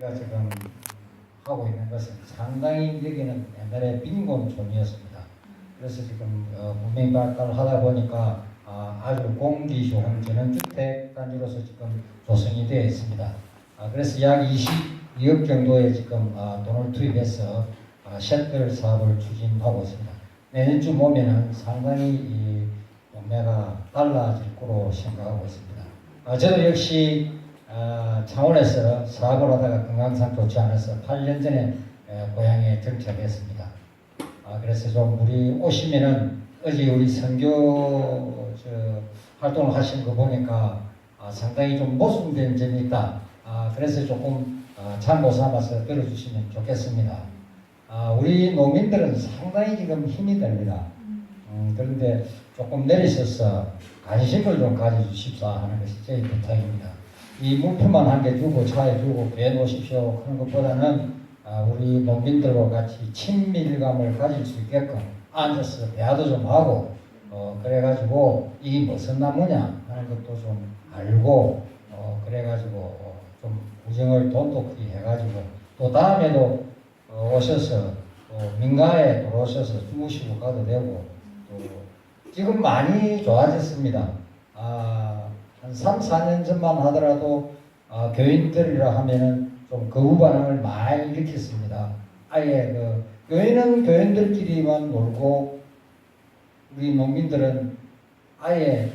제가 지금 하고 있는 것은 상당히 여기는 옛날에 빈곤촌이었습니다. 그래서 지금 어, 문명 발달을 하다 보니까 아, 아주 공기 좋은 전원주택 단지로서 지금 조성이 되어 있습니다. 아, 그래서 약 22억 정도의 지금 아, 돈을 투입해서 아, 셔틀 사업을 추진하고 있습니다. 내년쯤 오면은 상당히 이 동네가 달라질 거로 생각하고 있습니다. 아, 저도 역시 아, 창원에서 사업을 하다가 건강상 좋지 않아서 8년 전에 에, 고향에 정착했습니다. 아, 그래서 좀 우리 오시면은 어제 우리 선교 저, 활동을 하신 거 보니까 아, 상당히 좀 모순된 점이 있다. 아, 그래서 조금 아, 참고 삼아서 들어주시면 좋겠습니다. 아, 우리 농민들은 상당히 지금 힘이 됩니다. 음, 그런데 조금 내리셔서 관심을 좀 가져주십사 하는 것이 제 부탁입니다. 이 물품만 한 개 주고 차에 주고 배 놓으십시오 하는 것보다는 아, 우리 농민들과 같이 친밀감을 가질 수 있게끔 앉아서 대화도 좀 하고 어, 그래가지고 이게 무슨 나무냐 하는 것도 좀 알고 어, 그래가지고 어, 좀 구정을 돈독히 해가지고 또 다음에도 어, 오셔서 또 민가에 들어오셔서 주무시고 가도 되고 또 지금 많이 좋아졌습니다. 아, 한 3, 4년 전만 하더라도 아, 교인들이라 하면은 좀 거부 반응을 많이 일으켰습니다. 아예 그 교인은 교인들끼리만 놀고 우리 농민들은 아예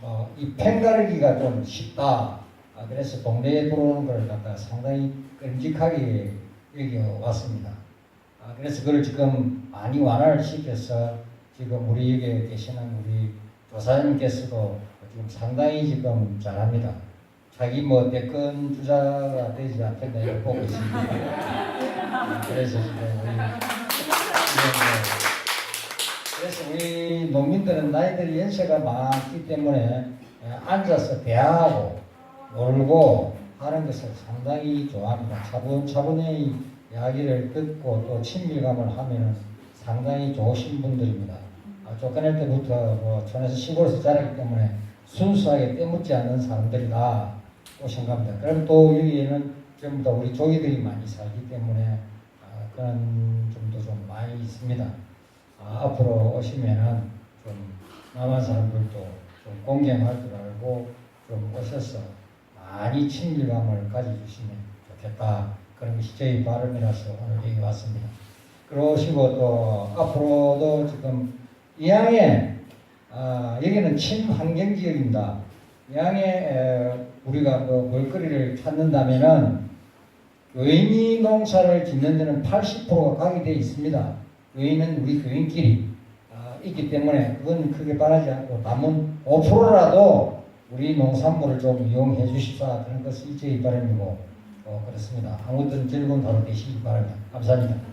뭐 이 팽가르기가 좀 쉽다. 아, 그래서 동네에 들어오는 걸 갖다 상당히 끔찍하게 여겨 왔습니다. 아, 그래서 그걸 지금 많이 완화를 시켜서 지금 우리 여기 계시는 우리 조사님께서도 지금 상당히 지금 잘합니다. 자기 뭐 대권 주자가 되지 이렇게 보고 있습니다. 아, 그래서 지금 우리 이런 뭐 그래서 우리 농민들은 나이들이 연세가 많기 때문에 에, 앉아서 대화하고 놀고 하는 것을 상당히 좋아합니다. 차분차분히 이야기를 듣고 또 친밀감을 하면 상당히 좋으신 분들입니다. 아, 쫓겨날 때부터 뭐 촌에서 시골에서 자랐기 때문에 순수하게 때묻지 않는 사람들이다 고 생각합니다. 그럼 또 여기에는 전부 다 우리 조이들이 많이 살기 때문에 아, 그런 점도 좀 많이 있습니다. 아, 앞으로 오시면은 좀 남한 사람들도 좀 공경할 줄 알고 좀 오셔서 많이 친밀감을 가져주시면 좋겠다. 그런 것이 저희 발음이라서 오늘 여기 왔습니다. 그러시고 또 앞으로도 지금 이항에 아, 여기는 친환경 지역입니다. 이항에 에, 우리가 그 먹거리를 찾는다면은 의미 농사를 짓는 데는 80%가 가게 되어 있습니다. 의인은 우리 교인끼리 아, 있기 때문에 그건 크게 바라지 않고 남은 5%라도 우리 농산물을 좀 이용해 주십사 그런 것이 저희 바람이고 어, 그렇습니다. 아무튼 즐거운 하루 되시기 바랍니다. 감사합니다.